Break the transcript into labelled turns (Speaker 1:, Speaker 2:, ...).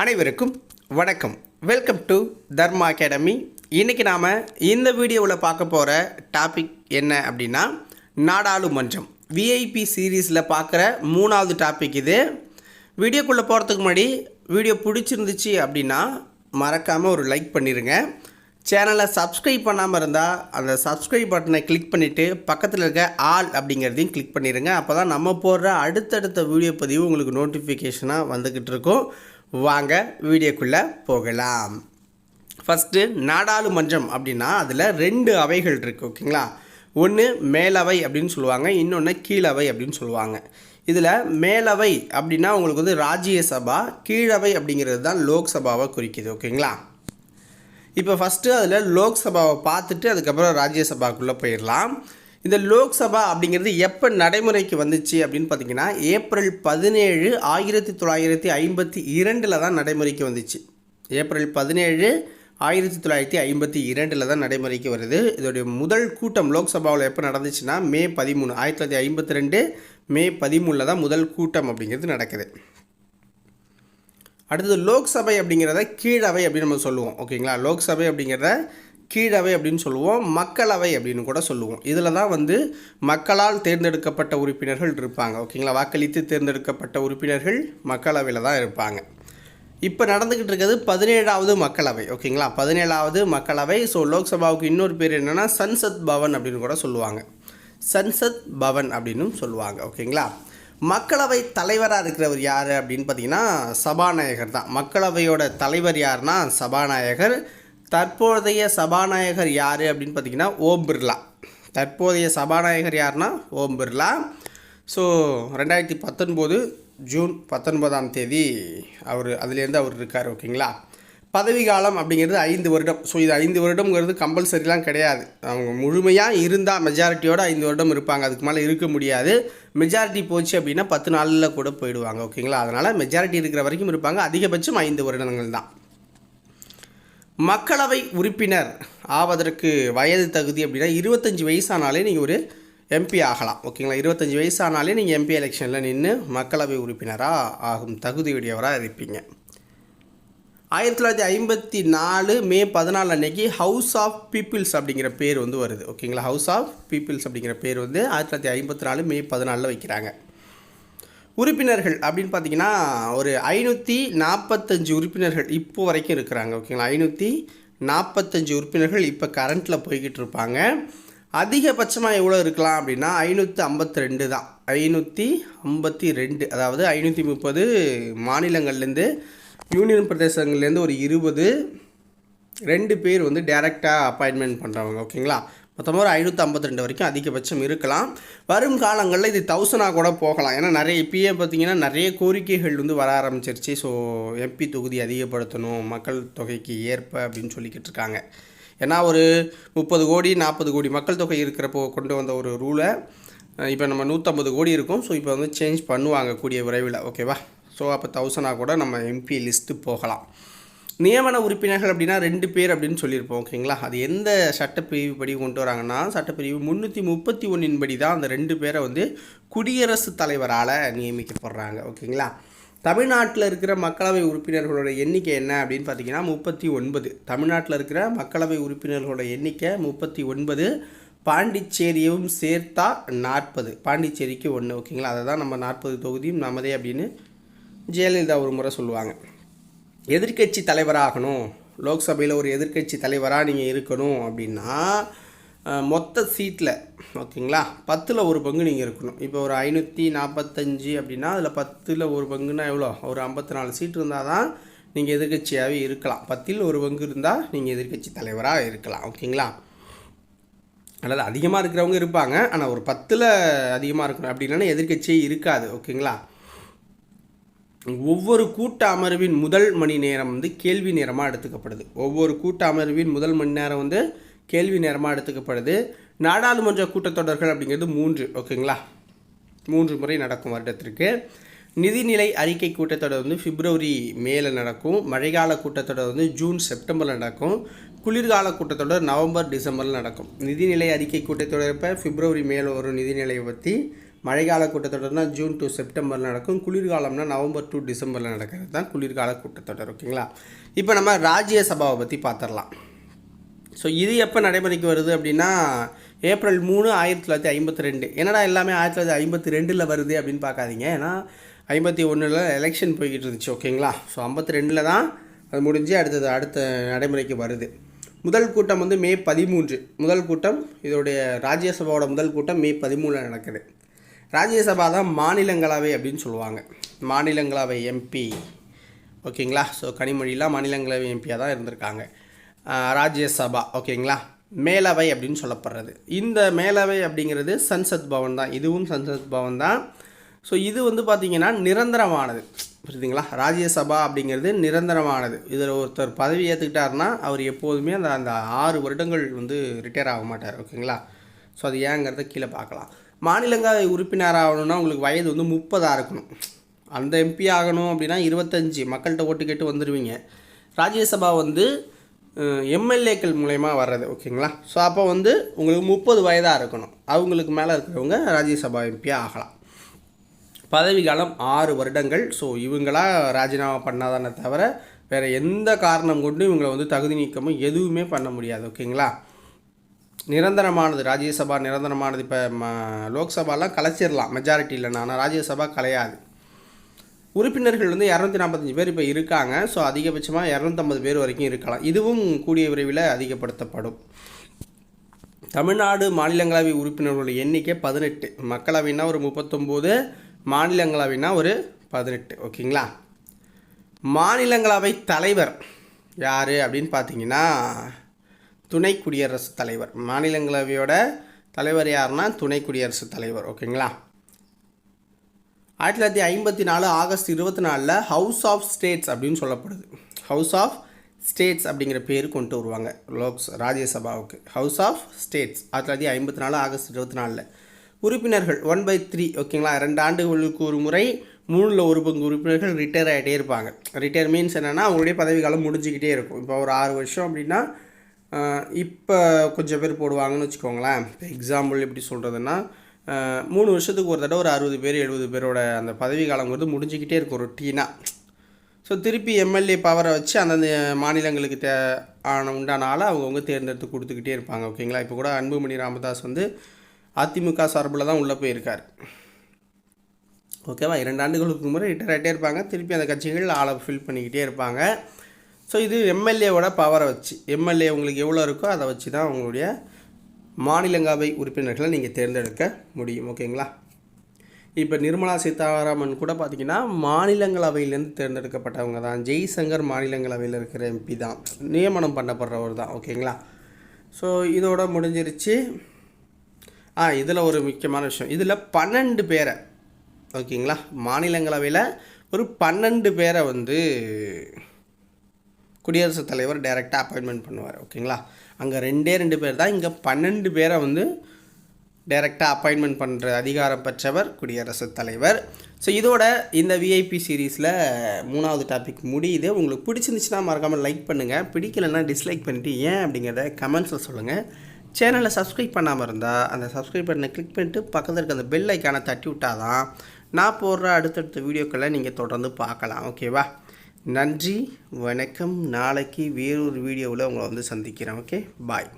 Speaker 1: அனைவருக்கும் வணக்கம். Welcome to Dharma academy இன்றைக்கி நாம் இந்த வீடியோவில் பார்க்க போகிற டாபிக் என்ன அப்படின்னா நாடாளுமன்றம். விஐபி சீரீஸில் பார்க்குற மூணாவது டாபிக் இது. வீடியோக்குள்ளே போகிறதுக்கு முன்னாடி வீடியோ பிடிச்சிருந்துச்சு அப்படின்னா மறக்காமல் ஒரு லைக் பண்ணிடுங்க சேனலை சப்ஸ்கிரைப் பண்ணாமல் இருந்தால் அந்த சப்ஸ்கிரைப் பட்டனை கிளிக் பண்ணிவிட்டு பக்கத்தில் இருக்க ஆல் அப்படிங்கிறதையும் கிளிக் பண்ணிடுங்க அப்போ தான் நம்ம போடுற அடுத்தடுத்த வீடியோ பதிவு உங்களுக்கு நோட்டிஃபிகேஷனாக வந்துக்கிட்டு இருக்கும். வாங்க வீடியோக்குள்ளே போகலாம். ஃபஸ்ட்டு நாடாளுமன்றம் அப்படின்னா அதில் ரெண்டு அவைகள் இருக்குது ஓகேங்களா? ஒன்று மேலவை அப்படின்னு சொல்லுவாங்க இன்னொன்று கீழவை அப்படின்னு சொல்லுவாங்க. இதில் மேலவை அப்படின்னா உங்களுக்கு வந்து ராஜ்யசபா கீழவை அப்படிங்கிறது தான் லோக்சபாவை குறிக்குது ஓகேங்களா? இப்போ ஃபஸ்ட்டு அதில் லோக்சபாவை பார்த்துட்டு அதுக்கப்புறம் ராஜ்யசபாக்குள்ளே போயிடலாம். இந்த லோக்சபா அப்படிங்கிறது எப்போ நடைமுறைக்கு வந்துச்சு அப்படின்னு பார்த்தீங்கன்னா ஏப்ரல் பதினேழு ஆயிரத்தி தொள்ளாயிரத்தி ஐம்பத்தி இரண்டில் தான் நடைமுறைக்கு வந்துச்சு. ஏப்ரல் பதினேழு ஆயிரத்தி தொள்ளாயிரத்தி ஐம்பத்தி இரண்டில் தான் நடைமுறைக்கு வருது. இதோடைய முதல் கூட்டம் லோக்சபாவில் எப்போ நடந்துச்சுன்னா மே பதிமூணு. ஆயிரத்தி தொள்ளாயிரத்தி ஐம்பத்தி ரெண்டு மே பதிமூணில் தான் முதல் கூட்டம் அப்படிங்கிறது நடக்குது. அடுத்தது லோக்சபை அப்படிங்கிறத கீழவை அப்படின்னு நம்ம சொல்லுவோம். ஓகேங்களா? லோக்சபை அப்படிங்கிறத கீழவை அப்படின்னு சொல்லுவோம் மக்களவை அப்படின்னு கூட சொல்லுவோம். இதில் தான் வந்து மக்களால் தேர்ந்தெடுக்கப்பட்ட உறுப்பினர்கள் இருப்பாங்க. ஓகேங்களா? வாக்களித்து தேர்ந்தெடுக்கப்பட்ட உறுப்பினர்கள் மக்களவையில் தான் இருப்பாங்க. இப்போ நடந்துக்கிட்டு இருக்கிறது பதினேழாவது மக்களவை. ஓகேங்களா? பதினேழாவது மக்களவை. ஸோ லோக்சபாவுக்கு இன்னொரு பேர் என்னென்னா சன்சத் பவன் அப்படின்னு கூட சொல்லுவாங்க. சன்சத் பவன் அப்படின்னும் சொல்லுவாங்க. ஓகேங்களா? மக்களவை தலைவராக இருக்கிறவர் யார் அப்படின்னு பார்த்தீங்கன்னா சபாநாயகர் தான். மக்களவையோட தலைவர் யாருன்னா சபாநாயகர் தற்போதைய சபாநாயகர் யார் அப்படின்னு பார்த்தீங்கன்னா ஓம் பிர்லா. தற்போதைய சபாநாயகர் யாருன்னா ஓம் பிர்லா. ஸோ ரெண்டாயிரத்தி பத்தொன்பது ஜூன் பத்தொன்பதாம் தேதி அவர் அதுலேருந்து அவர் இருக்கார் ஓகேங்களா? பதவி காலம் அப்படிங்கிறது ஐந்து வருடம். ஸோ இது ஐந்து வருடம்ங்கிறது கம்பல்சரிலாம் கிடையாது. அவங்க முழுமையாக இருந்தால் மெஜாரிட்டியோட ஐந்து வருடம் இருப்பாங்க. அதுக்கு மேலே இருக்க முடியாது. மெஜாரிட்டி போச்சு அப்படின்னா பத்து நாளில் கூட போயிடுவாங்க ஓகேங்களா? அதனால் மெஜாரிட்டி இருக்கிற வரைக்கும் இருப்பாங்க. அதிகபட்சம் ஐந்து வருடங்கள் தான். மக்களவை உறுப்பினர் ஆவதற்கு வயது தகுதி அப்படின்னா இருபத்தஞ்சி வயசானாலே நீங்கள் ஒரு எம்பி ஆகலாம். ஓகேங்களா? இருபத்தஞ்சி வயசானாலே நீங்கள் எம்பி எலெக்ஷனில் நின்று மக்களவை உறுப்பினராக ஆகும் தகுதியுடையவராக இருப்பீங்க. ஆயிரத்தி தொள்ளாயிரத்தி ஐம்பத்தி நாலு மே பதினாலு அன்னைக்கு ஹவுஸ் ஆஃப் பீப்புள்ஸ் அப்படிங்கிற பேர் வந்து வருது. ஓகேங்களா? ஹவுஸ் ஆஃப் பீப்புள்ஸ் அப்படிங்கிற பேர் வந்து ஆயிரத்தி தொள்ளாயிரத்தி ஐம்பத்தி நாலு மே பதினாலில் வைக்கிறாங்க. உறுப்பினர்கள் அப்படின்னு பார்த்தீங்கன்னா ஒரு ஐநூற்றி நாற்பத்தஞ்சு உறுப்பினர்கள் இப்போ வரைக்கும் இருக்கிறாங்க ஓகேங்களா ஐநூற்றி நாற்பத்தஞ்சு உறுப்பினர்கள் இப்போ கரண்ட்டில் போய்கிட்டு இருப்பாங்க. அதிகபட்சமாக எவ்வளோ இருக்கலாம் அப்படின்னா ஐநூற்றி ஐம்பத்தி ரெண்டு தான். ஐநூற்றி ஐம்பத்தி ரெண்டு அதாவது ஐநூற்றி முப்பது மாநிலங்கள்லேருந்து யூனியன் பிரதேசங்கள்லேருந்து ஒரு இருபது ரெண்டு பேர் வந்து டேரெக்டாக அப்பாயின்மெண்ட் பண்ணுறவங்க ஓகேங்களா மொத்தமாக ஒரு ஐநூற்றி ஐம்பத்தி ரெண்டு வரைக்கும் அதிகபட்சம் இருக்கலாம். வரும் காலங்களில் இது தௌசண்டாக கூட போகலாம். ஏன்னா நிறைய இப்பயே பார்த்தீங்கன்னா நிறைய கோரிக்கைகள் வந்து வர ஆரம்பிச்சிருச்சு. ஸோ எம்பி தொகுதி அதிகப்படுத்தணும் மக்கள் தொகைக்கு ஏற்ப அப்படின்னு சொல்லிக்கிட்டு இருக்காங்க. ஏன்னா ஒரு முப்பது கோடி நாற்பது கோடி மக்கள் தொகை இருக்கிறப்போ கொண்டு வந்த ஒரு ரூலை இப்போ நம்ம நூற்றம்பது கோடி இருக்கும். ஸோ இப்போ வந்து சேஞ்ச் பண்ணுவாங்க கூடிய விரைவில். ஓகேவா ஸோ அப்போ தௌசண்டாக கூட நம்ம எம்பி லிஸ்ட்டு போகலாம். நியமன உறுப்பினர்கள் அப்படின்னா ரெண்டு பேர் அப்படின்னு சொல்லியிருப்போம் ஓகேங்களா? அது எந்த சட்டப்பிரிவு படி கொண்டு வராங்கன்னா சட்டப்பிரிவு முந்நூற்றி முப்பத்தி ஒன்றின் படி தான் அந்த ரெண்டு பேரை வந்து குடியரசுத் தலைவரால் நியமிக்கப்படுறாங்க ஓகேங்களா? தமிழ்நாட்டில் இருக்கிற மக்களவை உறுப்பினர்களோட எண்ணிக்கை என்ன அப்படின்னு பார்த்தீங்கன்னா முப்பத்தி ஒன்பது. தமிழ்நாட்டில் இருக்கிற மக்களவை உறுப்பினர்களோட எண்ணிக்கை முப்பத்தி ஒன்பது. பாண்டிச்சேரியும் சேர்த்தா நாற்பது. பாண்டிச்சேரிக்கு ஒன்று ஓகேங்களா? அதை தான் நம்ம நாற்பது தொகுதியும் நமதே அப்படின்னு ஜெயலலிதா ஒரு முறை சொல்லுவாங்க. எதிர்க்கட்சி தலைவராகணும். லோக்சபையில் ஒரு எதிர்க்கட்சி தலைவராக நீங்கள் இருக்கணும் அப்படின்னா மொத்த சீட்டில் ஓகேங்களா? பத்தில் ஒரு பங்கு நீங்கள் இருக்கணும். இப்போ ஒரு ஐநூற்றி நாற்பத்தஞ்சு அப்படின்னா அதில் பத்தில் ஒரு பங்குன்னா எவ்வளோ? ஒரு ஐம்பத்தி நாலு சீட் இருந்தால் தான் நீங்கள் எதிர்கட்சியாகவே இருக்கலாம். பத்தில் ஒரு பங்கு இருந்தால் நீங்கள் எதிர்கட்சி தலைவராக இருக்கலாம். ஓகேங்களா? அதாவது அதிகமாக இருக்கிறவங்க இருப்பாங்க. ஆனால் ஒரு பத்தில் அதிகமாக இருக்கணும். அப்படின்னா எதிர்கட்சியே இருக்காது. ஓகேங்களா? ஒவ்வொரு கூட்ட அமர்வின் முதல் மணி நேரம் வந்து கேள்வி நேரமாக எடுத்துக்கப்படுது. ஒவ்வொரு கூட்ட அமர்வின் முதல் மணி நேரம் வந்து கேள்வி நேரமாக எடுத்துக்கப்படுது. நாடாளுமன்ற கூட்டத்தொடர்கள் அப்படிங்கிறது மூன்று ஓகேங்களா? மூன்று முறை நடக்கும் வருடத்திற்கு. நிதிநிலை அறிக்கை கூட்டத்தொடர் வந்து பிப்ரவரி மேல நடக்கும். மழைக்கால கூட்டத்தொடர் வந்து ஜூன் செப்டம்பரில் நடக்கும். குளிர்கால கூட்டத்தொடர் நவம்பர் டிசம்பரில் நடக்கும். நிதிநிலை அறிக்கை கூட்டத்தொடர் இப்போ பிப்ரவரி மேலே வரும் நிதிநிலையை பற்றி மழைக்கால கூட்டத்தொடர்னா ஜூன் டு செப்டம்பரில் நடக்கும். குளிர்காலம்னா நவம்பர் டு டிசம்பரில் நடக்கிறது தான் குளிர்கால கூட்டத்தொடர் ஓகேங்களா? இப்போ நம்ம ராஜ்யசபாவை பற்றி பார்த்துடலாம் ஸோ இது எப்போ நடைமுறைக்கு வருது அப்படின்னா ஏப்ரல் மூணு ஆயிரத்தி தொள்ளாயிரத்தி ஐம்பத்தி ரெண்டு என்னடா எல்லாமே ஆயிரத்தி தொள்ளாயிரத்தி ஐம்பத்தி ரெண்டில் வருது அப்படின்னு பார்க்காதீங்க ஏன்னா ஐம்பத்தி ஒன்றில் எலெக்ஷன் போய்கிட்டு இருந்துச்சு ஓகேங்களா? ஸோ ஐம்பத்தி ரெண்டில் தான் அது முடிஞ்சு அடுத்தது அடுத்த நடைமுறைக்கு வருது. முதல் கூட்டம் வந்து மே பதிமூன்று. முதல் கூட்டம் இதோடைய ராஜ்யசபாவோட முதல் கூட்டம் மே பதிமூணில் நடக்குது. ராஜ்யசபா தான் மாநிலங்களவை அப்படின்னு சொல்லுவாங்க. மாநிலங்களவை எம்பி ஓகேங்களா? ஸோ கனிமொழியெலாம் மாநிலங்களவை எம்பியாக தான் இருந்திருக்காங்க. ராஜ்யசபா ஓகேங்களா? மேலவை அப்படின்னு சொல்லப்படுறது. இந்த மேலவை அப்படிங்கிறது சன்சத் பவன் தான். இதுவும் சன்சத் பவன் தான். ஸோ இது வந்து பார்த்திங்கன்னா நிரந்தரமானது. புரியுதுங்களா? ராஜ்யசபா அப்படிங்கிறது நிரந்தரமானது. இதில் ஒருத்தர் பதவி ஏற்றுக்கிட்டாருன்னா அவர் எப்போதுமே அந்த அந்த ஆறு வருடங்கள் வந்து ரிட்டையர் ஆக மாட்டார். ஓகேங்களா? ஸோ அது ஏங்கிறத கீழே பார்க்கலாம். மாநிலங்களவை உறுப்பினர் ஆகணும்னா உங்களுக்கு வயது வந்து முப்பதாக இருக்கணும். அந்த எம்பி ஆகணும் அப்படின்னா இருபத்தஞ்சி. மக்கள்கிட்ட ஓட்டு கேட்டு வந்துடுவீங்க ராஜ்யசபா வந்து எம்எல்ஏக்கள் மூலயமா வர்றது ஓகேங்களா? ஸோ அப்போ வந்து உங்களுக்கு முப்பது வயதாக இருக்கணும். அவங்களுக்கு மேலே இருக்கிறவங்க ராஜ்யசபா எம்பியாக ஆகலாம். பதவி காலம் ஆறு வருடங்கள். ஸோ இவங்களா ராஜினாமா பண்ணாதானே தவிர வேறு எந்த காரணம் கொண்டு இவங்களை வந்து தகுதி நீக்கமும் எதுவுமே பண்ண முடியாது ஓகேங்களா? நிரந்தரமானது ராஜ்யசபா நிரந்தரமானது. இப்போ ம லோக்சபாலாம் கலைச்சிடலாம் மெஜாரிட்டி இல்லைன்னா ஆனால் ராஜ்யசபா கலையாது. உறுப்பினர்கள் வந்து இரநூத்தி நாற்பத்தஞ்சு பேர் இப்போ இருக்காங்க. ஸோ அதிகபட்சமாக இரநூத்தம்பது பேர் வரைக்கும் இருக்கலாம். இதுவும் கூடிய விரைவில் அதிகப்படுத்தப்படும். தமிழ்நாடு மாநிலங்களவை உறுப்பினர்களுடைய எண்ணிக்கை பதினெட்டு. மக்களவைனா ஒரு முப்பத்தொம்போது மாநிலங்களவைனா ஒரு பதினெட்டு. ஓகேங்களா? மாநிலங்களவை தலைவர் யார் அப்படின்னு பார்த்தீங்கன்னா துணை குடியரசுத் தலைவர். மாநிலங்களவையோட தலைவர் யாருன்னா துணை குடியரசுத் தலைவர். ஓகேங்களா? ஆயிரத்தி தொள்ளாயிரத்தி ஐம்பத்தி நாலு ஆகஸ்ட் இருபத்தி நாலில் ஹவுஸ் ஆஃப் ஸ்டேட்ஸ் அப்படின்னு சொல்லப்படுது. ஹவுஸ் ஆஃப் ஸ்டேட்ஸ் அப்படிங்கிற பேர் கொண்டு வருவாங்க லோக்ஸ் ராஜ்யசபாவுக்கு. ஹவுஸ் ஆஃப் ஸ்டேட்ஸ் ஆயிரத்தி தொள்ளாயிரத்தி ஐம்பத்தி நாலு ஆகஸ்ட் இருபத்தி நாலில். உறுப்பினர்கள் ஒன் பை த்ரீ ஓகேங்களா? ரெண்டு ஆண்டுகளுக்கு ஒரு முறை மூணில் ஒரு பங்கு உறுப்பினர்கள் ரிட்டையர் ஆகிட்டே இருப்பாங்க. ரிட்டையர் மீன்ஸ் என்னென்னா அவங்களுடைய பதவிக்காலம் முடிஞ்சிக்கிட்டே முடிஞ்சுக்கிட்டே இருக்கும். இப்போ ஒரு ஆறு வருஷம் அப்படின்னா இப்போ கொஞ்சம் பேர் போடுவாங்கன்னு வச்சுக்கோங்களேன். இப்போ எக்ஸாம்பிள் எப்படி சொல்கிறதுன்னா மூணு வருஷத்துக்கு ஒரு தடவை ஒரு அறுபது பேர் எழுபது பேரோட அந்த பதவி காலங்கிறது முடிஞ்சுக்கிட்டே இருக்கும் ரொட்டீனாக ஸோ திருப்பி எம்எல்ஏ பவரை வச்சு அந்தந்த மாநிலங்களுக்கு தே ஆன உண்டான ஆளை அவங்கவுங்க தேர்ந்தெடுத்து கொடுத்துக்கிட்டே இருப்பாங்க ஓகேங்களா இப்போ கூட அன்புமணி ராமதாஸ் வந்து அதிமுக சார்பில் தான் உள்ளே போயிருக்கார். ஓகேவா இரண்டு ஆண்டுகளுக்கு முறை ரிட்டையர் ஆகிட்டே இருப்பாங்க. திருப்பி அந்த கட்சிகள் ஆளை ஃபில் பண்ணிக்கிட்டே இருப்பாங்க. ஸோ இது எம்எல்ஏவோட பவரை வச்சு எம்எல்ஏ உங்களுக்கு எவ்வளோ இருக்கோ அதை வச்சு தான் உங்களுடைய மாநிலங்களவை உறுப்பினர்களை நீங்கள் தேர்ந்தெடுக்க முடியும் ஓகேங்களா? இப்போ நிர்மலா சீதாராமன் கூட பார்த்தீங்கன்னா மாநிலங்களவையிலேருந்து தேர்ந்தெடுக்கப்பட்டவங்க தான். ஜெய்சங்கர் மாநிலங்களவையில் இருக்கிற எம்பி தான். நியமனம் பண்ணப்படுறவர் தான் ஓகேங்களா? ஸோ இதோட முடிஞ்சிருச்சு. ஆ இதில் ஒரு முக்கியமான விஷயம். இதில் பன்னெண்டு பேரை ஓகேங்களா? மாநிலங்களவையில் ஒரு பன்னெண்டு பேரை வந்து குடியரசுத் தலைவர் டைரெக்டாக அப்பாயின்மெண்ட் பண்ணுவார் ஓகேங்களா? அங்கே ரெண்டே ரெண்டு பேர் தான். இங்கே பன்னெண்டு பேரை வந்து டைரெக்டாக அப்பாயின்மெண்ட் பண்ணுற அதிகாரம் பெற்றவர் குடியரசுத் தலைவர். ஸோ இதோட இந்த விஐபி சீரீஸில் மூணாவது டாபிக் முடியுது. உங்களுக்கு பிடிச்சிருந்துச்சுன்னா மறக்காமல் லைக் பண்ணுங்கள் பிடிக்கலைன்னா டிஸ்லைக் பண்ணிவிட்டு ஏன் அப்படிங்கிறத கமெண்ட்ஸில் சொல்லுங்கள் சேனலை சப்ஸ்கிரைப் பண்ணாமல் இருந்தால் அந்த சப்ஸ்கிரைப் பண்ணை கிளிக் பண்ணிட்டு பக்கத்தில் இருக்க அந்த பெல் ஐக்கானை தட்டி விட்டால் தான் நான் போடுற அடுத்தடுத்த வீடியோக்களை நீங்கள் தொடர்ந்து பார்க்கலாம். ஓகேவா நன்றி வணக்கம். நாளைக்கு வேறொரு வீடியோவில் உங்களை வந்து சந்திக்கிறேன். Okay bye